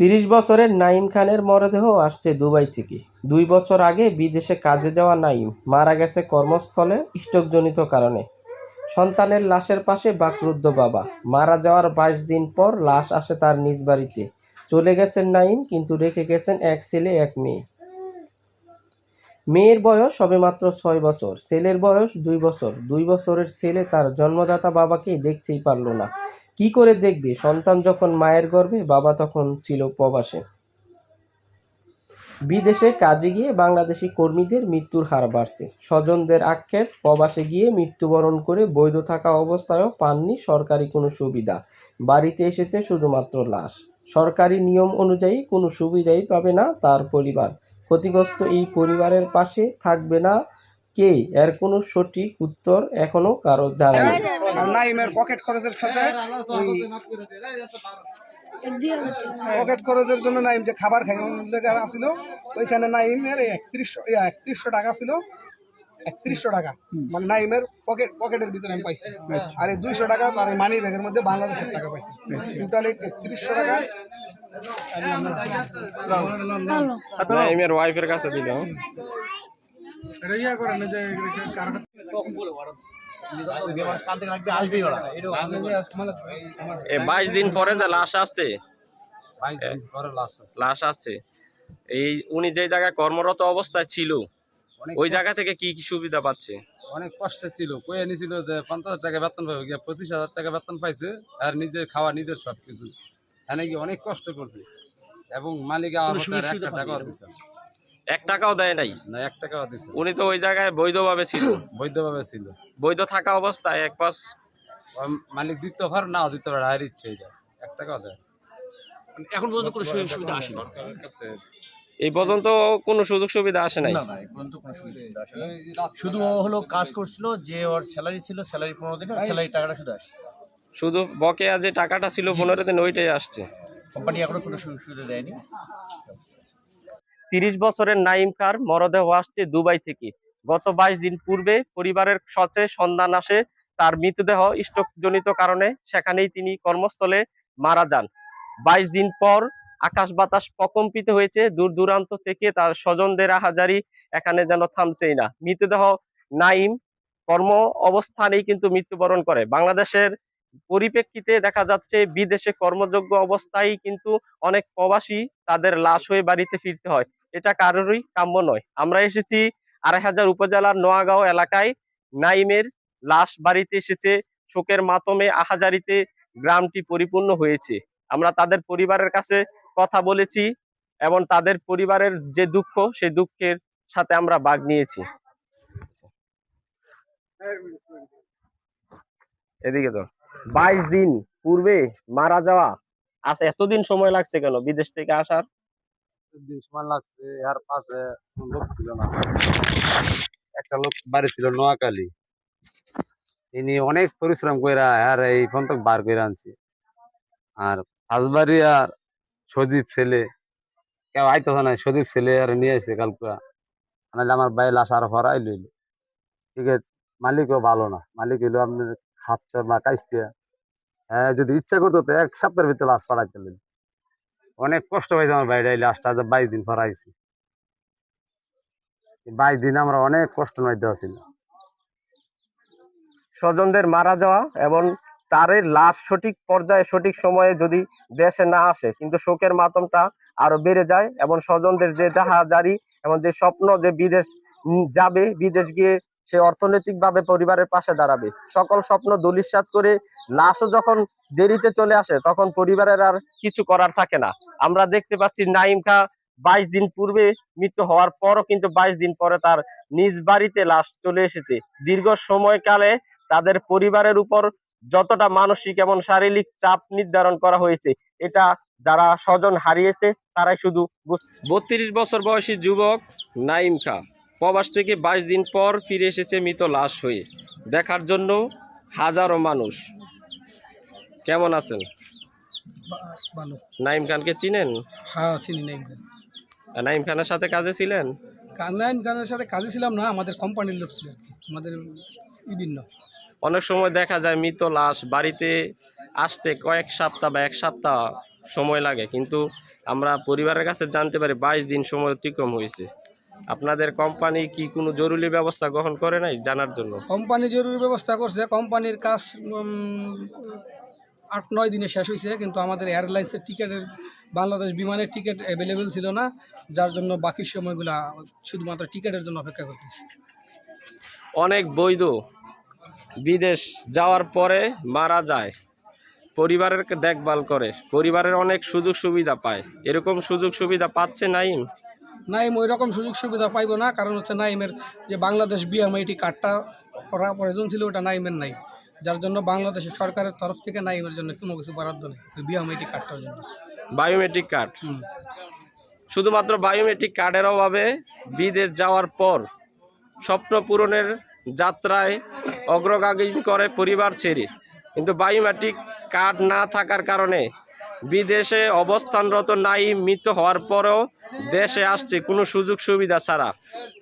তিরিশ বছরের নাইম খানের মরদেহ আসছে দুবাই থেকে। দুই বছর আগে বিদেশে কাজে যাওয়া নাইম মারা গেছে কর্মস্থলে স্ট্রোকজনিত কারণে। সন্তানের লাশের পাশে বাকরুদ্ধ বাবা। মারা যাওয়ার বাইশ দিন পর লাশ আসে তার নিজ বাড়িতে। চলে গেছেন নাইম কিন্তু রেখে গেছেন এক ছেলে, এক মেয়ে। মেয়ের বয়স সবেমাত্র ছয় বছর। ছেলের বয়স দুই বছর। দুই বছরের ছেলে তার জন্মদাতা বাবাকে দেখতেই পারল না। কি করে দেখবে? সন্তান যখন মায়ের গর্ভে, বাবা তখন ছিল প্রবাসে। বিদেশে কাজে গিয়ে বাংলাদেশি কর্মীদের মৃত্যুর হার বাড়ছে। স্বজনদের আক্ষেপ, প্রবাসে গিয়ে মৃত্যুবরণ করে বৈধ থাকা অবস্থায়ও পাননি সরকারি কোনো সুবিধা। বাড়িতে এসেছে শুধুমাত্র লাশ। সরকারি নিয়ম অনুযায়ী কোনো সুবিধাই পাবে না তার পরিবার। ক্ষতিগ্রস্ত এই পরিবারের পাশে থাকবে না কে? এর কোনো সঠিক উত্তর এখনও কারও জানা নেই। আর নাইমের পকেট খরচের সাথে পকেট খরচের জন্য নাইম যে খাবার খাই লেগে আসছিল ওইখানে নাইমের একত্রিশশো একত্রিশশো টাকা ছিল। একত্রিশশো টাকা। মানে নাইমের পকেট পকেটের ভিতরে আমি পাইছি। আর এই দুইশো টাকা তার মানি ব্যাগের মধ্যে বাংলাদেশের টাকা পাইছি। টোটালি একত্রিশশো টাকা। নাইমের ওয়াইফের কাছে দিল। এটা ইয়া করেন যে এ বাইশ দিন পরে যে লাশ আসছে। লাশ আসছে। এই উনি যে জায়গায় কর্মরত অবস্থায় ছিল ওই জায়গা থেকে কি কি সুবিধা পাচ্ছে? অনেক কষ্ট ছিল। কয়ে নিছিল যে পঞ্চাশ হাজার টাকা বেতন পাবে। গিয়ে পঁচিশ হাজার টাকা বেতন পাইছে আর নিজের খাওয়া নিজের সব কিছু এনে গিয়ে অনেক কষ্ট করছে। এবং মালিক আমার মতো আর এক টাকাও দেয় নাই। না এক টাকাও দিছে উনি তো ওই জায়গায় বৈধভাবে ছিল। বৈধভাবে ছিল। বৈধ থাকা অবস্থায় এক পাশ মালিক দিতে পারে নাও দিতে পারে হার ইচ্ছে এটা। এক টাকাও দেয় এখন পর্যন্ত কোনো সুযোগ সুবিধা আসেনি এই পর্যন্ত কোনো সুযোগ সুবিধা আসে নাই। শুধু ও হলো কাজ করছিল যে ওর স্যালারি ছিল স্যালারি পনেরো দিন স্যালারি টাকাটা শুধু আসে শুধু বকেয়া যে টাকাটা ছিল পনেরো দিন ওইটাই আসছে। কোম্পানি এখনও কোনো সুযোগ সুবিধা দেয়নি। তিরিশ বছরের নাইম খার মরদেহ আসছে দুবাই থেকে। গত বাইশ দিন পূর্বে পরিবারের সচে সন্ধান আসে তার মৃতদেহ স্ট্রোকজনিত কারণে সেখানেই তিনি কর্মস্থলে মারা যান। বাইশ দিন পর আকাশ বাতাস প্রকম্পিত হয়েছে। দূর দূরান্ত থেকে তার স্বজনদের আহাজারি এখানে যেন থামছেই না। মৃতদেহ নাইম কর্ম অবস্থানেই কিন্তু মৃত্যুবরণ করে। বাংলাদেশের পরিপ্রেক্ষিতে দেখা যাচ্ছে, বিদেশে কর্মযোগ্য অবস্থায় কিন্তু অনেক প্রবাসী তাদের লাশ হয়ে বাড়িতে ফিরতে হয়। এটা কারোরই কাম্য নয়। আমরা এসেছি আড়াই হাজার উপজেলার নোয়াগাঁও এলাকায়। নাইমের লাশ বাড়িতে এসেছে। শোকের মাতমে আহাজারিতে গ্রামটি পরিপূর্ণ হয়েছে। আমরা তাদের পরিবারের কাছে কথা বলেছি এবং তাদের পরিবারের যে দুঃখ, সেই দুঃখের সাথে আমরা ভাগ নিয়েছি। এদিকে তো বাইশ দিন পূর্বে মারা যাওয়া আচ্ছা এতদিন সময় লাগছে কেন? বিদেশ থেকে আসার? দিন সময় লাগছে আর পাশে লোক ছিল না। একটা লোক বাড়ি ছিল নোয়াখালী। ইনি অনেক পরিশ্রম কইরা আর এই পর্যন্ত বার করে আনছে। আর হাজবাড়ি আর সজীব ছেলে, কেউ আইতেছে না, সজীব ছেলে আর নিয়ে আসছে কালকা। নাহলে আমার বাইরে লাশ আর হরাই লইল ঠিক আছে, মালিকও ভালো না। মালিক হইল আপনার খাচ্ছে বা কাইস্টিয়া হ্যাঁ যদি ইচ্ছা করতো তো এক সপ্তাহের ভিতরে লাশ পাঠাইতে লইল অনেক কষ্ট হয়েছে আমার বাইরে লাশটা, আজ বাইশ দিন পরাইছি বাইশ দিন আমরা অনেক কষ্ট মধ্যে ছিল স্বজনদের মারা যাওয়া এবং তারের লাশ সঠিক পর্যায়ে, সঠিক সময়ে যদি দেশে না আসে, কিন্তু শোকের মাতমটা আরও বেড়ে যায় এবং স্বজনদের যে জাহাজারি এবং যে স্বপ্ন যে বিদেশ যাবে, বিদেশ গিয়ে সে অর্থনৈতিক ভাবে পরিবারের পাশে দাঁড়াবে। সকল স্বপ্ন দলিসাৎ করে লাশও যখন দেরিতে চলে আসে, তখন পরিবারের আর কিছু করার থাকে না। আমরা দেখতে পাচ্ছি নাইম খা বাইশ দিন পূর্বে মৃত্যু হওয়ার পরও কিন্তু বাইশ দিন পরে তার নিজ বাড়িতে লাশ চলে এসেছে। দীর্ঘ সময়কালে তাদের পরিবারের উপর যতটা মানসিক এবং শারীরিক চাপ নির্ধারণ করা হয়েছে, এটা যারা স্বজন হারিয়েছে, তারাই শুধু বত্রিশ বছর বয়সী যুবক নাইম খা প্রবাস থেকে বাইশ দিন পর ফিরে এসেছে মৃত লাশ হয়ে। দেখার জন্য হাজারো মানুষ। কেমন আছেন? ভালো। নাইম খানকে চিনেন? হ্যাঁ চিনি নাইম খান। নাইম খানের সাথে কাজে ছিলেন? নাইম খানের সাথে কাজে ছিলাম না আমাদের কোম্পানির লোক ছিল আমাদের বিভিন্ন অনেক সময় দেখা যায় মৃত লাশ বাড়িতে আসতে কয়েক সপ্তাহ বা এক সপ্তাহ সময় লাগে কিন্তু আমরা পরিবারের কাছে জানতে পারি বাইশ দিন সময় অতিক্রম হয়েছে। আপনাদের কোম্পানি কি কোনো জরুরি ব্যবস্থা গ্রহণ করে নাই জানার জন্য? কোম্পানি জরুরি ব্যবস্থা করছে। কোম্পানির কাজ আট নয় দিনে শেষ হয়েছে কিন্তু আমাদের এয়ারলাইন্সের টিকিটের বাংলাদেশ বিমানের টিকিট অ্যাভেলেবেল ছিল না যার জন্য বাকি সময়গুলা শুধুমাত্র টিকিটের জন্য অপেক্ষা করতেছি। অনেক বৈধ বিদেশ যাওয়ার পরে মারা যায় পরিবারের দেখভাল করে পরিবারের অনেক সুযোগ সুবিধা পায়। এরকম সুযোগ সুবিধা পাচ্ছে নাইম? নাইম ওই রকম সুযোগ সুবিধা পাইব না কারণ হচ্ছে নাইমের যে বাংলাদেশ বিএমআইটি কার্ডটা করা প্রয়োজন ছিল ওটা নাইমের নাই। যার জন্য বাংলাদেশের সরকারের তরফ থেকে নাইমের জন্য কোনো কিছু বরাদ্দ নেই ওই বিএমআইটি কার্ডটার জন্য। বায়োমেট্রিক কার্ড শুধুমাত্র বায়োমেট্রিক কার্ডের অভাবে বিদেশ যাওয়ার পর স্বপ্ন পূরণের যাত্রায় অগ্রগামী করে পরিবার ছেড়ে কিন্তু বায়োমেট্রিক কার্ড না থাকার কারণে বিদেশে অবস্থানরত নাই মৃত্যু হওয়ার পরেও দেশে আসছে কোনো সুযোগ সুবিধা ছাড়া।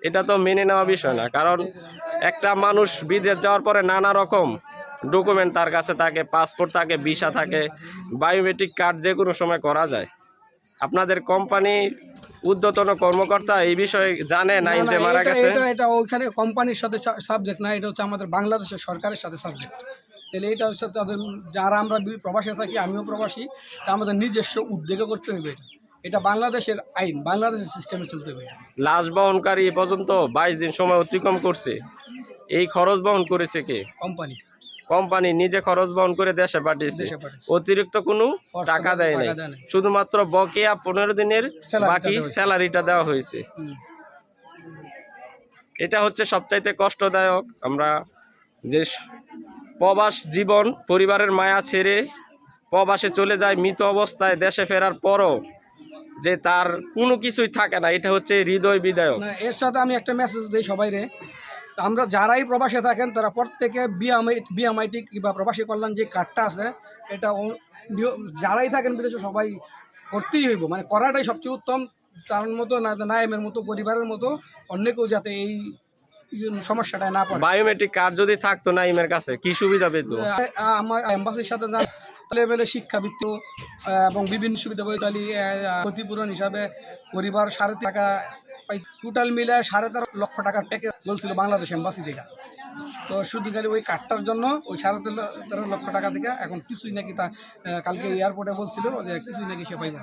এটা তো মেনে নেওয়া বিষয় না কারণ একটা মানুষ বিদেশ যাওয়ার পরে নানা রকম ডকুমেন্ট তার কাছে থাকে পাসপোর্ট থাকে ভিসা থাকে বায়োমেট্রিক কার্ড যে কোনো সময় করা যায়। আপনাদের কোম্পানি উদ্যতন কর্মকর্তা এই বিষয়ে জানে না, নাইন না, যে মারা গেছে? এটা এটা ওইখানে কোম্পানির সাথে সাবজেক্ট না এটা হচ্ছে আমাদের বাংলাদেশের সরকারের সাথে সাবজেক্ট তাহলে এটা হচ্ছে তাদের যারা আমরা প্রবাসে থাকি আমিও প্রবাসী তা আমাদের নিজস্ব উদ্যোগে করতে হবে এটা। এটা বাংলাদেশের আইন বাংলাদেশের সিস্টেমে চলতে হবে লাশ বহনকারী এ পর্যন্ত বাইশ দিন সময় অতিক্রম করছে। এই খরচ বহন করেছে কে? কোম্পানি কোম্পানি নিজে খরচ বহন করে দেশে পাঠিয়েছে। অতিরিক্ত কোনো টাকা দেয় নাই। শুধুমাত্র বকেয়া পনেরো দিনের বাকি স্যালারিটা দেওয়া হয়েছে। এটা হচ্ছে সবচাইতে কষ্টদায়ক। আমরা যে প্রবাস জীবন পরিবারের মায়া ছেড়ে প্রবাসে চলে যায়, মৃত অবস্থায় দেশে ফেরার পরও যে তার কোনো কিছুই থাকে না, এটা হচ্ছে হৃদয় বিদায়ক। এর সাথে আমি একটা মেসেজ দিই সবাই রে আমরা যারাই প্রবাসে থাকেন, তারা প্রত্যেকে বিএমআই বিএমআইটি কিংবা প্রবাসী কল্যাণ যে কার্ডটা আছে, এটা যারাই থাকেন বিদেশে সবাই করতেই হইব। মানে করাটাই সবচেয়ে উত্তম। তার মতো না নায়েমের মতো, পরিবারের মতো অন্য যাতে এই সমস্যাটায় না পড়ে। বায়োমেট্রিক কার্ড যদি থাকতো না ইমের কাছে কি সুবিধা পেত? আমার এম্বাসির সাথে লেভেলে শিক্ষাবৃত্তি এবং বিভিন্ন সুবিধা বৈতালি ক্ষতিপূরণ হিসাবে পরিবার সাড়ে টাকা টোটাল মিলে সাড়ে তেরো লক্ষ টাকার প্যাকেজ বলছিল বাংলাদেশ এম্বাসি থেকে। তো শুধু খালি ওই কার্ডটার জন্য ওই সাড়ে তেরো তেরো লক্ষ টাকা থেকে এখন কিছুই নাকি তা কালকে এয়ারপোর্টে বলছিল যে কিছুই নাকি সে পাইবে।